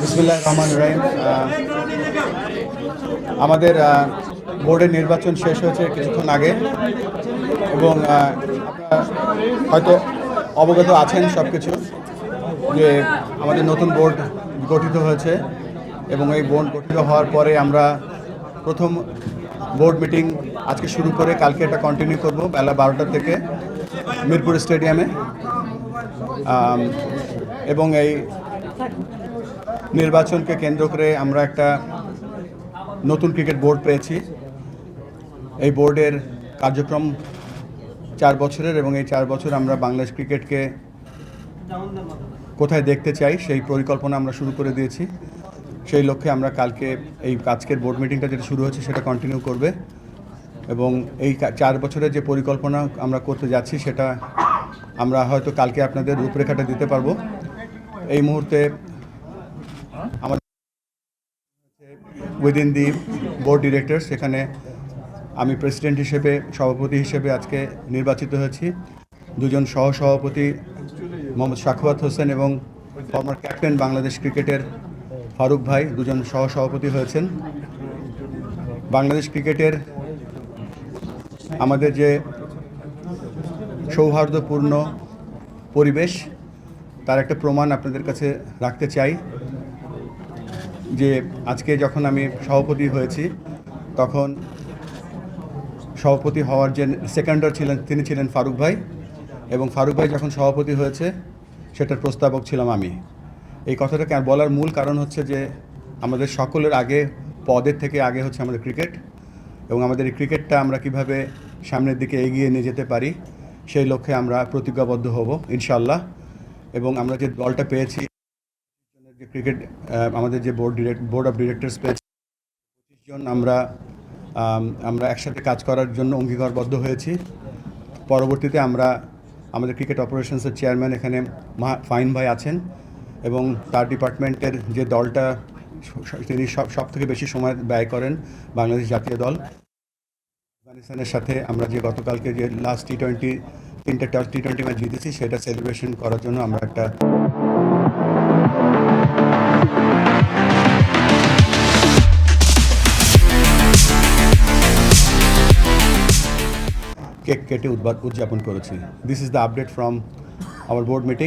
বিসমুল্লাহ রহমান রহিম। আমাদের বোর্ডের নির্বাচন শেষ হয়েছে কিছুক্ষণ আগে এবং হয়তো অবগত আছেন সব কিছু যে আমাদের নতুন বোর্ড গঠিত হয়েছে এবং এই বোর্ড গঠিত হওয়ার পরে আমরা প্রথম বোর্ড মিটিং আজকে শুরু করে কালকে এটা কন্টিনিউ করব বেলা বারোটা থেকে মিরপুর স্টেডিয়ামে। এবং এই নির্বাচনকে কেন্দ্র করে আমরা একটা নতুন ক্রিকেট বোর্ড পেয়েছি। এই বোর্ডের কার্যক্রম চার বছরের এবং এই চার বছর আমরা বাংলাদেশ ক্রিকেটকে কোথায় দেখতে চাই সেই পরিকল্পনা আমরা শুরু করে দিয়েছি। সেই লক্ষ্যে আমরা কালকে এই আজকের বোর্ড মিটিংটা যেটা শুরু হচ্ছে সেটা কন্টিনিউ করবে এবং এই চার বছরের যে পরিকল্পনা আমরা করতে যাচ্ছি সেটা আমরা হয়তো কালকে আপনাদের রূপরেখাটা দিতে পারব। এই মুহূর্তে উইদিন দি বোর্ড ডিরেক্টর সেখানে আমি প্রেসিডেন্ট হিসেবে, সভাপতি হিসেবে আজকে নির্বাচিত হয়েছি। দুজন সহ সভাপতি মোহাম্মদ শাখওয়াত হোসেন এবং ফর্মার ক্যাপ্টেন বাংলাদেশ ক্রিকেটের ফারুক ভাই, দুজন সহ সভাপতি হয়েছেন। বাংলাদেশ ক্রিকেটের আমাদের যে সৌহার্দ্যপূর্ণ পরিবেশ, তার একটা প্রমাণ আপনাদের কাছে রাখতে চাই। যে আজকে যখন আমি সভাপতি হয়েছি, তখন সভাপতি হওয়ার যে সেকেন্ডার ছিলেন, তিনি ছিলেন ফারুক ভাই এবং ফারুক ভাই যখন সভাপতি হয়েছে, সেটার প্রস্তাবক ছিলাম আমি। এই কথাটাকে বলার মূল কারণ হচ্ছে যে, আমাদের সকলের আগে, পদের থেকে আগে হচ্ছে আমাদের ক্রিকেট এবং আমাদের এই ক্রিকেটটা আমরা কীভাবে সামনের দিকে এগিয়ে নিয়ে যেতে পারি, সেই লক্ষ্যে আমরা প্রতিজ্ঞাবদ্ধ হব ইনশাল্লাহ এবং আমরা যে দলটা পেয়েছি ক্রিকেট আহ, আমাদের যে board direct board of directors পেয়েছে পঁচিশ জন আমরা আমরা একসাথে কাজ করার জন্য অঙ্গীকারবদ্ধ হয়েছি। পরবর্তীতে আমরা আমাদের ক্রিকেট অপারেশনসের চেয়ারম্যান এখানে ফাইন ভাই আছেন এবং তার ডিপার্টমেন্টের যে দলটা তিনি সব সব থেকে বেশি সময় ব্যয় করেন বাংলাদেশ জাতীয় দল। আফগানিস্তানের সাথে আমরা যে গতকালকে যে লাস্ট টি টোয়েন্টি তিনটে টি টোয়েন্টি ম্যাচ জিতেছি সেটা সেলিব্রেশন করার জন্য আমরা একটা কেক কেটে উদযাপন করেছি। This is the update from our board meeting